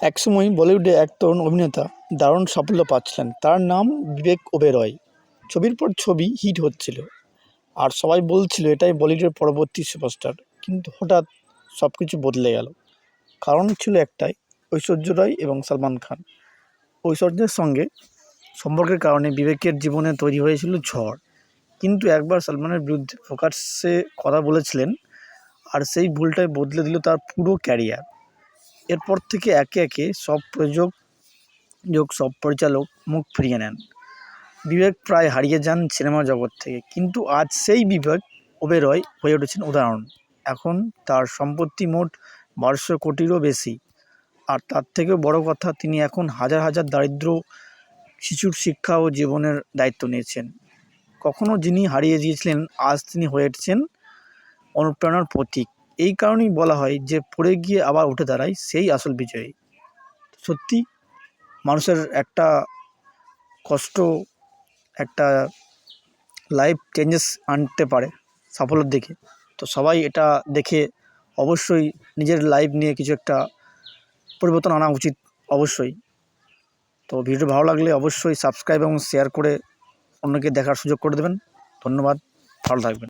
একসময় বলিউডে এক তরুণ অভিনেতা দারুণ সাফল্য পাচ্ছিলেন। তার নাম বিবেক ওবেরয়। ছবির পর ছবি হিট হচ্ছিল। আর সবাই বলছিল, এটাই বলিউডের পরবর্তী সুপারস্টার। কিন্তু হঠাৎ সব কিছু বদলে গেল। কারণ ছিল একটাই, ঐশ্বর্য রায় এবং সালমান খান। ঐশ্বর্যের সঙ্গে সম্পর্কের কারণে বিবেকের জীবনে তৈরি হয়েছিল ঝড়। কিন্তু একবার সলমানের বিরুদ্ধে প্রকাশ্যে কথা বলেছিলেন, আর সেই ভুলটাই বদলে দিল তার পুরো ক্যারিয়ার। এরপর থেকে একে একে সব প্রযোজক, যোগ সব পরিচালক মুখ ফিরিয়ে নেন। বিবেক প্রায় হারিয়ে যান সিনেমা জগৎ থেকে, কিন্তু আজ সেই বিবেক ওবেরয় হয়ে উঠেছেন উদাহরণ। এখন তার সম্পত্তি মোট বারোশো কোটিরও বেশি। আর তার থেকেও বড় কথা, তিনি এখন হাজার হাজার দারিদ্র শিশুর শিক্ষা ও জীবনের দায়িত্ব নিয়েছেন। কখনো যিনি হারিয়ে দিয়েছিলেন আজ তিনি হয়ে উঠছেন অনুপ্রেরণার প্রতীক। এই কারণেই বলা হয় যে, পড়ে গিয়ে আবার উঠে দাঁড়ায় সেই আসল বিজয়ী। সত্যি, মানুষের একটা কষ্ট, একটা লাইফ চেঞ্জেস আনতে পারে সাফল্যের দিকে। তো সবাই এটা দেখে অবশ্যই নিজের লাইফ নিয়ে কিছু একটা পরিবর্তন আনা উচিত অবশ্যই। তো ভিডিও ভালো লাগলে অবশ্যই সাবস্ক্রাইব এবং শেয়ার করে অন্যকে দেখার সুযোগ করে দেবেন। ধন্যবাদ, ভালো থাকবেন।